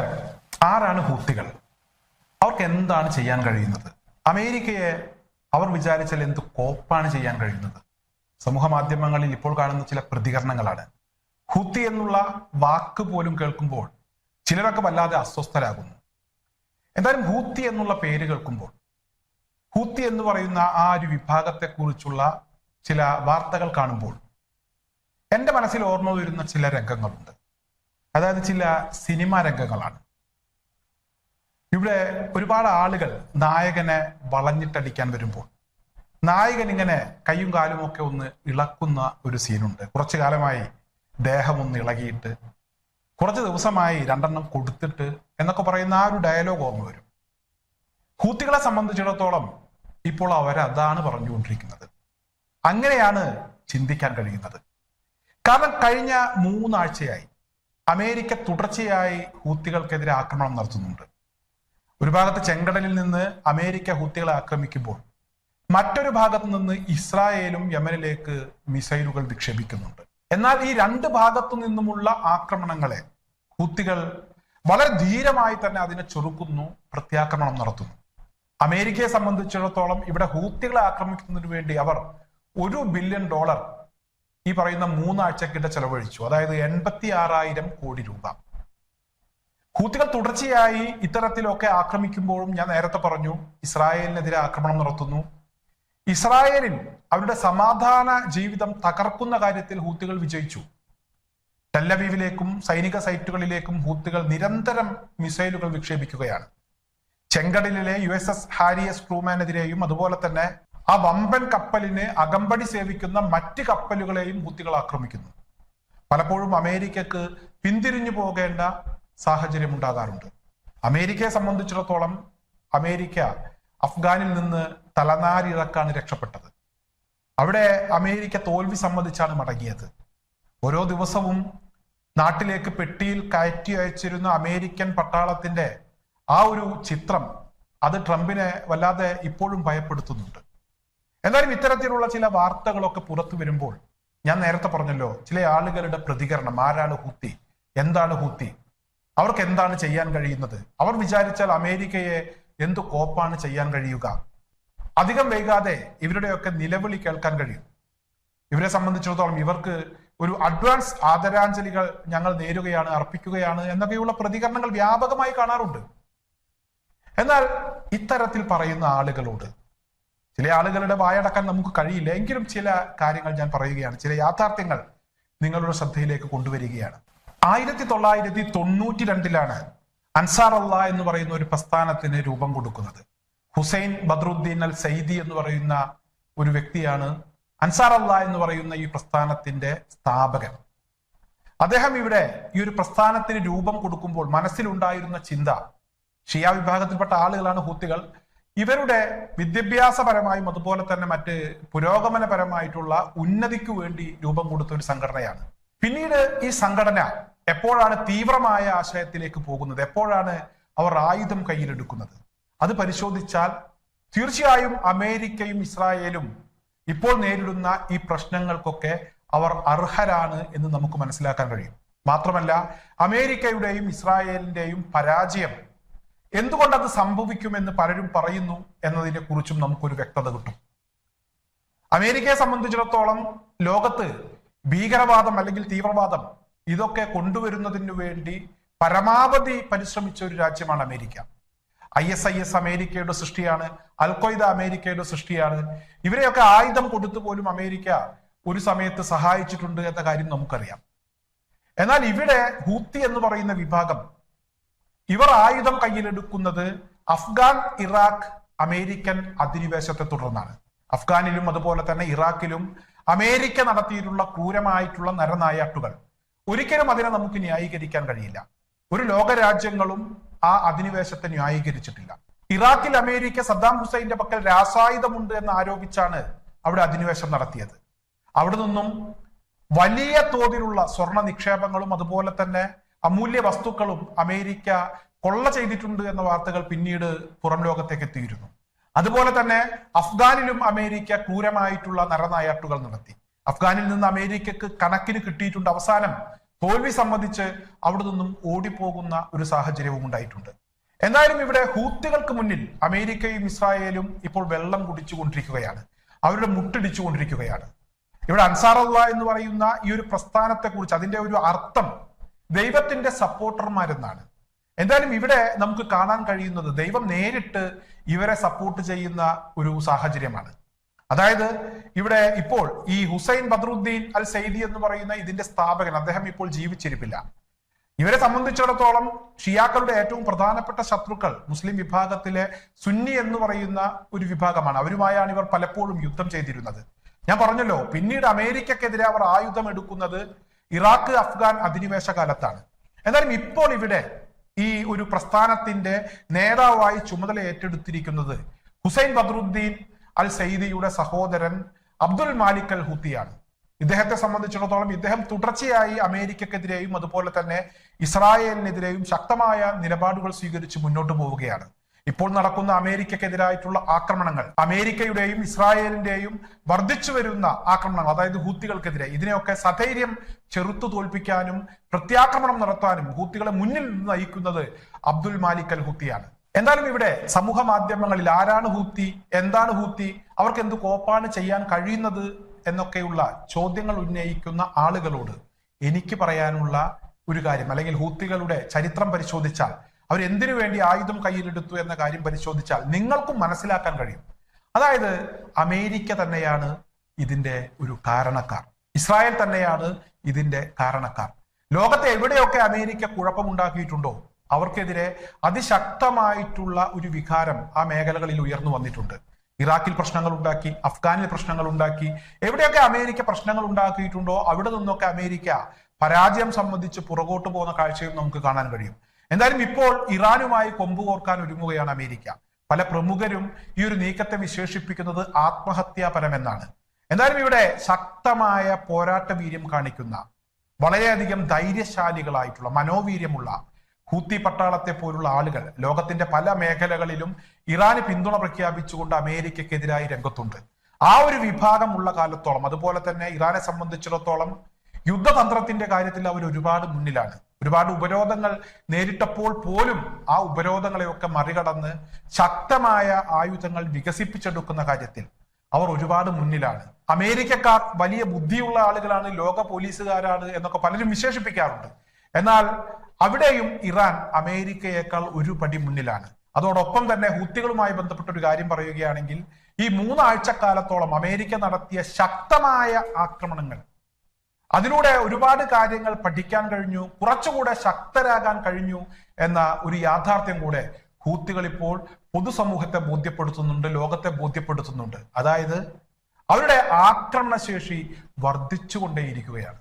നമസ്കാരം. ആരാണ് ഹൂത്തികൾ? അവർക്ക് എന്താണ് ചെയ്യാൻ കഴിയുന്നത്? അമേരിക്കയെ അവർ വിചാരിച്ചാൽ എന്ത് കോപ്പാണ് ചെയ്യാൻ കഴിയുന്നത്? സമൂഹ മാധ്യമങ്ങളിൽ ഇപ്പോൾ കാണുന്ന ചില പ്രതികരണങ്ങളാണ്. ഹൂത്തി എന്നുള്ള വാക്ക് പോലും കേൾക്കുമ്പോൾ ചിലരൊക്കെ വല്ലാതെ അസ്വസ്ഥരാകുന്നു. എന്തായാലും ഹൂത്തി എന്നുള്ള പേര് കേൾക്കുമ്പോൾ ഹൂത്തി എന്ന് പറയുന്ന ആ ഒരു വിഭാഗത്തെക്കുറിച്ചുള്ള ചില വാർത്തകൾ കാണുമ്പോൾ എന്റെ മനസ്സിൽ ഓർമ്മ വരുന്ന ചില രംഗങ്ങളുണ്ട്. അതായത് ചില സിനിമാ രംഗങ്ങളാണ്. ഇവിടെ ഒരുപാട് ആളുകൾ നായകനെ വളഞ്ഞിട്ടടിക്കാൻ വരുമ്പോൾ നായകൻ ഇങ്ങനെ കൈയും കാലും ഒക്കെ ഒന്ന് ഇളക്കുന്ന ഒരു സീനുണ്ട്. കുറച്ചു കാലമായി ദേഹം ഒന്ന് ഇളകിയിട്ട് കുറച്ച് ദിവസമായി രണ്ടെണ്ണം കൊടുത്തിട്ട് എന്നൊക്കെ പറയുന്ന ആ ഒരു ഡയലോഗ് ഓർമ്മ വരും. ഹൂത്തികളെ സംബന്ധിച്ചിടത്തോളം ഇപ്പോൾ അവരതാണ് പറഞ്ഞുകൊണ്ടിരിക്കുന്നത്. അങ്ങനെയാണ് ചിന്തിക്കാൻ കഴിയുന്നത്. കാരണം കഴിഞ്ഞ മൂന്നാഴ്ചയായി അമേരിക്ക തുടർച്ചയായി ഹൂത്തികൾക്കെതിരെ ആക്രമണം നടത്തുന്നുണ്ട്. ഒരു ഭാഗത്ത് ചെങ്കടലിൽ നിന്ന് അമേരിക്ക ഹൂത്തികളെ ആക്രമിക്കുമ്പോൾ മറ്റൊരു ഭാഗത്ത് നിന്ന് ഇസ്രായേലും യമനിലേക്ക് മിസൈലുകൾ വിക്ഷേപിക്കുന്നുണ്ട് എന്നാൽ ഈ രണ്ട് ഭാഗത്തു നിന്നുമുള്ള ആക്രമണങ്ങളെ ഹൂത്തികൾ വളരെ ധീരമായി തന്നെ അതിനെ ചെറുക്കുന്നു പ്രത്യാക്രമണം നടത്തുന്നു. അമേരിക്കയെ സംബന്ധിച്ചിടത്തോളം ഇവിടെ ഹൂത്തികളെ ആക്രമിക്കുന്നതിന് വേണ്ടി അവർ ഒരു ബില്യൺ ഡോളർ ഈ പറയുന്ന മൂന്നാഴ്ചക്കിടെ ചെലവഴിച്ചു. അതായത് എൺപത്തി ആറായിരം കോടി രൂപ. ഹൂത്തികൾ തുടർച്ചയായി ഇത്തരത്തിലൊക്കെ ആക്രമിക്കുമ്പോഴും ഞാൻ നേരത്തെ പറഞ്ഞു ഇസ്രായേലിനെതിരെ ആക്രമണം നടത്തുന്നു. ഇസ്രായേലിൽ അവരുടെ സമാധാന ജീവിതം തകർക്കുന്ന കാര്യത്തിൽ ഹൂത്തികൾ വിജയിച്ചു. ടെല്ലവീവിലേക്കും സൈനിക സൈറ്റുകളിലേക്കും ഹൂത്തികൾ നിരന്തരം മിസൈലുകൾ വിക്ഷേപിക്കുകയാണ്. ചെങ്കടലിലെ U S S Harry S ക്രൂമാനെതിരെയും അതുപോലെ തന്നെ ആ വമ്പൻ കപ്പലിനെ അകമ്പടി സേവിക്കുന്ന മറ്റ് കപ്പലുകളെയും ഹൂത്തികൾ ആക്രമിക്കുന്നു. പലപ്പോഴും അമേരിക്കക്ക് പിന്തിരിഞ്ഞു പോകേണ്ട സാഹചര്യം ഉണ്ടാകാറുണ്ട്. അമേരിക്കയെ സംബന്ധിച്ചിടത്തോളം അമേരിക്ക അഫ്ഗാനിൽ നിന്ന് തലനാരിറക്കാണ് രക്ഷപ്പെട്ടത്. അവിടെ അമേരിക്ക തോൽവി സമ്മതിച്ചാണ് മടങ്ങിയത്. ഓരോ ദിവസവും നാട്ടിലേക്ക് പെട്ടിയിൽ കയറ്റി അയച്ചിരുന്ന അമേരിക്കൻ പട്ടാളത്തിന്റെ ആ ഒരു ചിത്രം അത് ട്രംപിനെ വല്ലാതെ ഇപ്പോഴും ഭയപ്പെടുത്തുന്നുണ്ട്. എന്നാലും ഇത്തരത്തിലുള്ള ചില വാർത്തകളൊക്കെ പുറത്തു വരുമ്പോൾ ഞാൻ നേരത്തെ പറഞ്ഞല്ലോ ചില ആളുകളുടെ പ്രതികരണം ആരാണ് ഹുത്തി എന്താണ് ഹുത്തി അവർക്ക് എന്താണ് ചെയ്യാൻ കഴിയുന്നത്? അവർ വിചാരിച്ചാൽ അമേരിക്കയെ എന്തു കോപ്പാണ് ചെയ്യാൻ കഴിയുക? അധികം വൈകാതെ ഇവരുടെയൊക്കെ നിലവിളി കേൾക്കാൻ കഴിയും. ഇവരെ സംബന്ധിച്ചിടത്തോളം ഇവർക്ക് ഒരു അഡ്വാൻസ് ആദരാഞ്ജലികൾ ഞങ്ങൾ നേരുകയാണ് അർപ്പിക്കുകയാണ് എന്നൊക്കെയുള്ള പ്രതികരണങ്ങൾ വ്യാപകമായി കാണാറുണ്ട്. എന്നാൽ ഇത്തരത്തിൽ പറയുന്ന ആളുകളോട് ചില ആളുകളുടെ വായടക്കാൻ നമുക്ക് കഴിയില്ല. എങ്കിലും ചില കാര്യങ്ങൾ ഞാൻ പറയുകയാണ്. ചില യാഥാർത്ഥ്യങ്ങൾ നിങ്ങളുടെ ശ്രദ്ധയിലേക്ക് കൊണ്ടുവരികയാണ്. ആയിരത്തി തൊള്ളായിരത്തി തൊണ്ണൂറ്റി രണ്ടിലാണ് അൻസാർ അള്ള എന്ന് പറയുന്ന ഒരു പ്രസ്ഥാനത്തിന് രൂപം കൊടുക്കുന്നത്. ഹുസൈൻ ബദ്രുദ്ദീൻ അൽ സയ്ദി എന്ന് പറയുന്ന ഒരു വ്യക്തിയാണ് അൻസാർ അള്ള എന്ന് പറയുന്ന ഈ പ്രസ്ഥാനത്തിന്റെ സ്ഥാപകൻ. അദ്ദേഹം ഇവിടെ ഈ ഒരു പ്രസ്ഥാനത്തിന് രൂപം കൊടുക്കുമ്പോൾ മനസ്സിലുണ്ടായിരുന്ന ചിന്ത ഷിയ വിഭാഗത്തിൽപ്പെട്ട ആളുകളാണ് ഹൂത്തികൾ ഇവരുടെ വിദ്യാഭ്യാസപരമായും അതുപോലെ തന്നെ മറ്റ് പുരോഗമനപരമായിട്ടുള്ള ഉന്നതിക്ക് വേണ്ടി രൂപം കൊടുത്ത ഒരു സംഘടനയാണ്. പിന്നീട് ഈ സംഘടന എപ്പോഴാണ് തീവ്രമായ ആശയത്തിലേക്ക് പോകുന്നത്? എപ്പോഴാണ് അവർ ആയുധം കയ്യിലെടുക്കുന്നത്? അത് പരിശോധിച്ചാൽ തീർച്ചയായും അമേരിക്കയും ഇസ്രായേലും ഇപ്പോൾ നേരിടുന്ന ഈ പ്രശ്നങ്ങൾക്കൊക്കെ അവർ അർഹരാണ് എന്ന് നമുക്ക് മനസ്സിലാക്കാൻ കഴിയും. മാത്രമല്ല അമേരിക്കയുടെയും ഇസ്രായേലിന്റെയും പരാജയം എന്തുകൊണ്ട് അത് സംഭവിക്കുമെന്ന് പലരും പറയുന്നു എന്നതിനെ കുറിച്ചും നമുക്കൊരു വ്യക്തത കിട്ടും. അമേരിക്കയെ സംബന്ധിച്ചിടത്തോളം ലോകത്ത് ഭീകരവാദം അല്ലെങ്കിൽ തീവ്രവാദം ഇതൊക്കെ കൊണ്ടുവരുന്നതിന് വേണ്ടി പരമാവധി പരിശ്രമിച്ച ഒരു രാജ്യമാണ് America. I S I S അമേരിക്കയുടെ സൃഷ്ടിയാണ് അൽക്കൊയ്ത അമേരിക്കയുടെ സൃഷ്ടിയാണ്. ഇവരെയൊക്കെ ആയുധം കൊടുത്തു പോലും അമേരിക്ക ഒരു സമയത്ത് സഹായിച്ചിട്ടുണ്ട് എന്ന കാര്യം നമുക്കറിയാം. എന്നാൽ ഇവിടെ ഹൂത്തി എന്ന് പറയുന്ന വിഭാഗം ഇവർ ആയുധം കയ്യിലെടുക്കുന്നത് അഫ്ഗാൻ ഇറാഖ് അമേരിക്കൻ അധിനിവേശത്തെ തുടർന്നാണ്. അഫ്ഗാനിലും അതുപോലെ തന്നെ ഇറാഖിലും അമേരിക്ക നടത്തിയിട്ടുള്ള ക്രൂരമായിട്ടുള്ള നരനായാട്ടുകൾ ഒരിക്കലും അതിനെ നമുക്ക് ന്യായീകരിക്കാൻ കഴിയില്ല. ഒരു ലോകരാജ്യങ്ങളും ആ അധിനിവേശത്തെ ന്യായീകരിച്ചിട്ടില്ല. ഇറാഖിൽ അമേരിക്ക സദ്ദാം ഹുസൈന്റെ പക്കൽ രാസായുധമുണ്ട് എന്ന് ആരോപിച്ചാണ് അവിടെ അധിനിവേശം നടത്തിയത്. അവിടെ നിന്നും വലിയ തോതിലുള്ള സ്വർണ നിക്ഷേപങ്ങളും അതുപോലെ തന്നെ അമൂല്യ വസ്തുക്കളും അമേരിക്ക കൊള്ള ചെയ്തിട്ടുണ്ട് എന്ന വാർത്തകൾ പിന്നീട് പുറം ലോകത്തേക്ക് എത്തിയിരുന്നു. അതുപോലെ തന്നെ അഫ്ഗാനിലും അമേരിക്ക ക്രൂരമായിട്ടുള്ള നരനായാട്ടുകൾ നടത്തി. അഫ്ഗാനിൽ നിന്ന് അമേരിക്കക്ക് കണക്കിന് കിട്ടിയിട്ടുണ്ട്. അവസാനം തോൽവി സംബന്ധിച്ച് അവിടെ നിന്നും ഓടിപ്പോകുന്ന ഒരു സാഹചര്യവും ഉണ്ടായിട്ടുണ്ട്. എന്തായാലും ഇവിടെ ഹൂത്തുകൾക്ക് മുന്നിൽ അമേരിക്കയും ഇസ്രായേലും ഇപ്പോൾ വെള്ളം കുടിച്ചുകൊണ്ടിരിക്കുകയാണ്. അവരുടെ മുട്ടിടിച്ചുകൊണ്ടിരിക്കുകയാണ്. ഇവിടെ അൻസാറുള്ള എന്ന് പറയുന്ന ഈ ഒരു പ്രസ്ഥാനത്തെക്കുറിച്ച് അതിന്റെ ഒരു അർത്ഥം ദൈവത്തിന്റെ സപ്പോർട്ടർമാരെന്നാണ്. എന്തായാലും ഇവിടെ നമുക്ക് കാണാൻ കഴിയുന്നത് ദൈവം നേരിട്ട് ഇവരെ സപ്പോർട്ട് ചെയ്യുന്ന ഒരു സാഹചര്യമാണ്. അതായത് ഇവിടെ ഇപ്പോൾ ഈ ഹുസൈൻ ബദ്രുദ്ദീൻ അൽ സെയ്ദി എന്ന് പറയുന്ന ഇതിന്റെ സ്ഥാപകൻ അദ്ദേഹം ഇപ്പോൾ ജീവിച്ചിരിപ്പില്ല. ഇവരെ സംബന്ധിച്ചിടത്തോളം ഷിയാക്കളുടെ ഏറ്റവും പ്രധാനപ്പെട്ട ശത്രുക്കൾ മുസ്ലിം വിഭാഗത്തിലെ സുന്നി എന്ന് പറയുന്ന ഒരു വിഭാഗമാണ്. അവരുമായാണ് ഇവർ പലപ്പോഴും യുദ്ധം ചെയ്തിരുന്നത്. ഞാൻ പറഞ്ഞല്ലോ പിന്നീട് അമേരിക്കക്കെതിരെ അവർ ആയുധം എടുക്കുന്നത് ഇറാഖ് അഫ്ഗാൻ അധിനിവേശ കാലത്താണ് എന്നാലും ഇപ്പോൾ ഇവിടെ ഈ ഒരു പ്രസ്ഥാനത്തിന്റെ നേതാവായി ചുമതല ഏറ്റെടുത്തിരിക്കുന്നത് ഹുസൈൻ ബദ്രുദ്ദീൻ അൽ സയ്യിദിയുടെ സഹോദരൻ അബ്ദുൽ മാലിക് അൽ ഹുത്തിയാണ് ഇദ്ദേഹത്തെ സംബന്ധിച്ചിടത്തോളം ഇദ്ദേഹം തുടർച്ചയായി അമേരിക്കക്കെതിരെയും അതുപോലെ തന്നെ ഇസ്രായേലിനെതിരെയും ശക്തമായ നിലപാടുകൾ സ്വീകരിച്ച് മുന്നോട്ട് പോവുകയാണ്. ഇപ്പോൾ നടക്കുന്ന അമേരിക്കക്കെതിരായിട്ടുള്ള ആക്രമണങ്ങൾ അമേരിക്കയുടെയും ഇസ്രായേലിന്റെയും വർദ്ധിച്ചു വരുന്ന ആക്രമണങ്ങൾ അതായത് ഹൂത്തികൾക്കെതിരെ ഇതിനെയൊക്കെ സധൈര്യം ചെറുത്തു തോൽപ്പിക്കാനും പ്രത്യാക്രമണം നടത്താനും ഹൂത്തികളെ മുന്നിൽ നിന്ന് നയിക്കുന്നത് അബ്ദുൽ മാലിക് അൽ ഹൂത്തിയാണ് എന്തായാലും ഇവിടെ സമൂഹ മാധ്യമങ്ങളിൽ ആരാണ് ഹൂത്തി എന്താണ് ഹൂത്തി അവർക്ക് എന്ത് കോപ്പാണ് ചെയ്യാൻ കഴിയുന്നത് എന്നൊക്കെയുള്ള ചോദ്യങ്ങൾ ഉന്നയിക്കുന്ന ആളുകളോട് എനിക്ക് പറയാനുള്ള ഒരു കാര്യം അല്ലെങ്കിൽ ഹൂത്തികളുടെ ചരിത്രം പരിശോധിച്ചാൽ അവർ എന്തിനു വേണ്ടി ആയുധം കയ്യിലെടുത്തു എന്ന കാര്യം പരിശോധിച്ചാൽ നിങ്ങൾക്കും മനസ്സിലാക്കാൻ കഴിയും. അതായത് അമേരിക്ക തന്നെയാണ് ഇതിന്റെ ഒരു കാരണക്കാർ. ഇസ്രായേൽ തന്നെയാണ് ഇതിന്റെ കാരണക്കാർ. ലോകത്തെ എവിടെയൊക്കെ അമേരിക്ക കുഴപ്പമുണ്ടാക്കിയിട്ടുണ്ടോ അവർക്കെതിരെ അതിശക്തമായിട്ടുള്ള ഒരു വികാരം ആ മേഖലകളിൽ ഉയർന്നു വന്നിട്ടുണ്ട്. ഇറാഖിൽ പ്രശ്നങ്ങൾ ഉണ്ടാക്കി അഫ്ഗാനിൽ പ്രശ്നങ്ങൾ ഉണ്ടാക്കി. എവിടെയൊക്കെ അമേരിക്ക പ്രശ്നങ്ങൾ ഉണ്ടാക്കിയിട്ടുണ്ടോ അവിടെ നിന്നൊക്കെ അമേരിക്ക പരാജയം സംബന്ധിച്ച് പുറകോട്ട് പോകുന്ന കാഴ്ചയും നമുക്ക് കാണാൻ കഴിയും. എന്തായാലും ഇപ്പോൾ ഇറാനുമായി കൊമ്പ് കോർക്കാൻ ഒരുങ്ങുകയാണ് അമേരിക്ക. പല പ്രമുഖരും ഈ ഒരു നീക്കത്തെ വിശേഷിപ്പിക്കുന്നത് ആത്മഹത്യാപരമെന്നാണ്. എന്തായാലും ഇവിടെ ശക്തമായ പോരാട്ട വീര്യം കാണിക്കുന്ന വളരെയധികം ധൈര്യശാലികളായിട്ടുള്ള മനോവീര്യമുള്ള ഹൂത്തി പട്ടാളത്തെ പോലുള്ള ആളുകൾ ലോകത്തിന്റെ പല മേഖലകളിലും ഇറാന് പിന്തുണ പ്രഖ്യാപിച്ചുകൊണ്ട് അമേരിക്കക്കെതിരായി രംഗത്തുണ്ട്. ആ ഒരു വിഭാഗമുള്ള കാലത്തോളം അതുപോലെ തന്നെ ഇറാനെ സംബന്ധിച്ചിടത്തോളം യുദ്ധതന്ത്രത്തിന്റെ കാര്യത്തിൽ അവർ ഒരുപാട് മുന്നിലാണ്. ഒരുപാട് ഉപരോധങ്ങൾ നേരിട്ടപ്പോൾ പോലും ആ ഉപരോധങ്ങളെയൊക്കെ മറികടന്ന് ശക്തമായ ആയുധങ്ങൾ വികസിപ്പിച്ചെടുക്കുന്ന കാര്യത്തിൽ അവർ ഒരുപാട് മുന്നിലാണ്. അമേരിക്കക്കാർ വലിയ ബുദ്ധിയുള്ള ആളുകളാണ് ലോക പോലീസുകാരാണ് എന്നൊക്കെ പലരും വിശേഷിപ്പിക്കാറുണ്ട്. എന്നാൽ അവിടെയും ഇറാൻ അമേരിക്കയേക്കാൾ ഒരു പടി മുന്നിലാണ്. അതോടൊപ്പം തന്നെ ഹൂത്തികളുമായി ബന്ധപ്പെട്ട ഒരു കാര്യം പറയുകയാണെങ്കിൽ ഈ മൂന്നാഴ്ചക്കാലത്തോളം അമേരിക്ക നടത്തിയ ശക്തമായ ആക്രമണങ്ങൾ അതിലൂടെ ഒരുപാട് കാര്യങ്ങൾ പഠിക്കാൻ കഴിഞ്ഞു കുറച്ചുകൂടെ ശക്തരാകാൻ കഴിഞ്ഞു എന്ന ഒരു യാഥാർത്ഥ്യം കൂടെ ഹൂത്തികൾ ഇപ്പോൾ പൊതുസമൂഹത്തെ ബോധ്യപ്പെടുത്തുന്നുണ്ട് ലോകത്തെ ബോധ്യപ്പെടുത്തുന്നുണ്ട്. അതായത് അവരുടെ ആക്രമണശേഷി വർദ്ധിച്ചുകൊണ്ടേയിരിക്കുകയാണ്.